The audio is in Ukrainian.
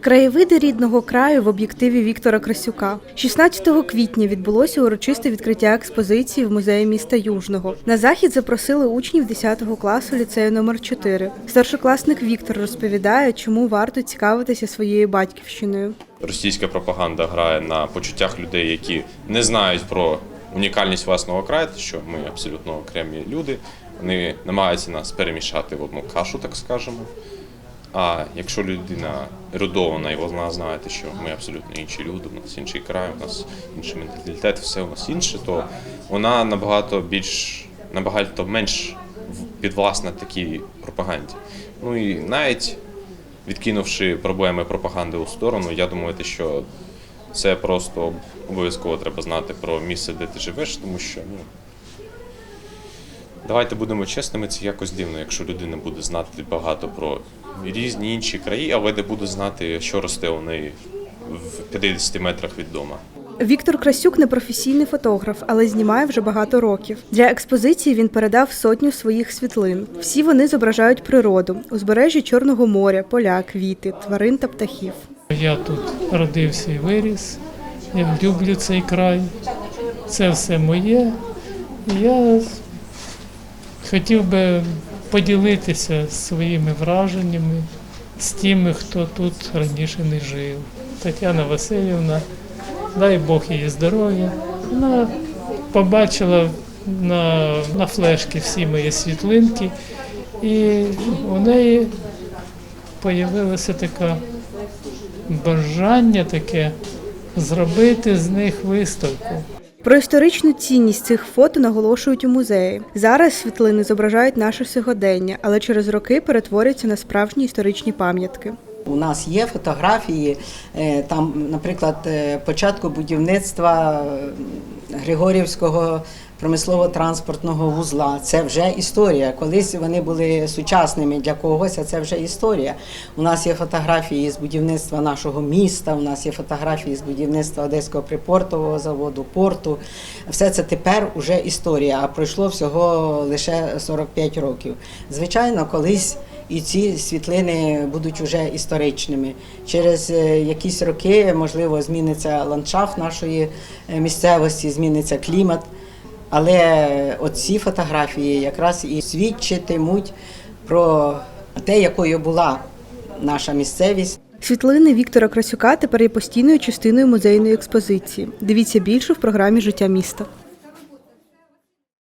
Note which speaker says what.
Speaker 1: Краєвиди рідного краю в об'єктиві Віктора Красюка. 16 квітня відбулося урочисте відкриття експозиції в музеї міста Южного. На захід запросили учнів 10 класу ліцею номер 4 Старшокласник Віктор розповідає, чому варто цікавитися своєю батьківщиною.
Speaker 2: російська пропаганда грає на почуттях людей, які не знають про унікальність власного краю, що ми абсолютно окремі люди. Вони намагаються нас перемішати в одну кашу, так скажемо. А якщо людина ерудована і вона знає, що ми абсолютно інші люди, у нас інший край, у нас інший менталітет, все у нас інше, то вона набагато більш набагато менш підвласна такій пропаганді. Ну і навіть відкинувши проблеми пропаганди у сторону, я думаю, що це просто обов'язково треба знати про місце, де ти живеш, тому що ну. Давайте будемо чесними, це якось дивно, якщо людина буде знати багато про різні інші краї, але не буде знати, що росте у неї в 50 метрах від дома.
Speaker 1: Віктор Красюк не професійний фотограф, але знімає вже багато років. Для експозиції він передав сотню своїх світлин. Всі вони зображають природу, узбережжя Чорного моря, поля, квіти, тварин та птахів.
Speaker 3: Я тут родився і виріс. Я люблю цей край. Це все моє. Я хотів би поділитися своїми враженнями з тими, хто тут раніше не жив. Тетяна Васильівна, дай Бог їй здоров'я. Вона побачила на, на флешки всі мої світлинки, і у неї появилася така бажання таке зробити з них виставку.
Speaker 1: Про історичну цінність цих фото наголошують у музеї. Зараз світлини зображають наше сьогодення, але через роки перетворюються на справжні історичні пам'ятки.
Speaker 4: У нас є фотографії, е, там, наприклад, е, початку будівництва Григорівського промислово-транспортного вузла. Це вже історія. Колись вони були сучасними для когось, а це вже історія. У нас є фотографії з будівництва нашого міста, у нас є фотографії з будівництва Одеського припортового заводу, порту. Все це тепер уже історія, а пройшло всього лише 45 років. Звичайно, колись і ці світлини будуть уже історичними. Через е, якісь роки, можливо, зміниться ландшафт нашої е, місцевості, зміниться клімат. Але оці фотографії якраз і свідчитимуть про те, якою була наша місцевість.
Speaker 1: Світлини Віктора Красюка тепер є постійною частиною музейної експозиції. Дивіться більше в програмі Життя міста.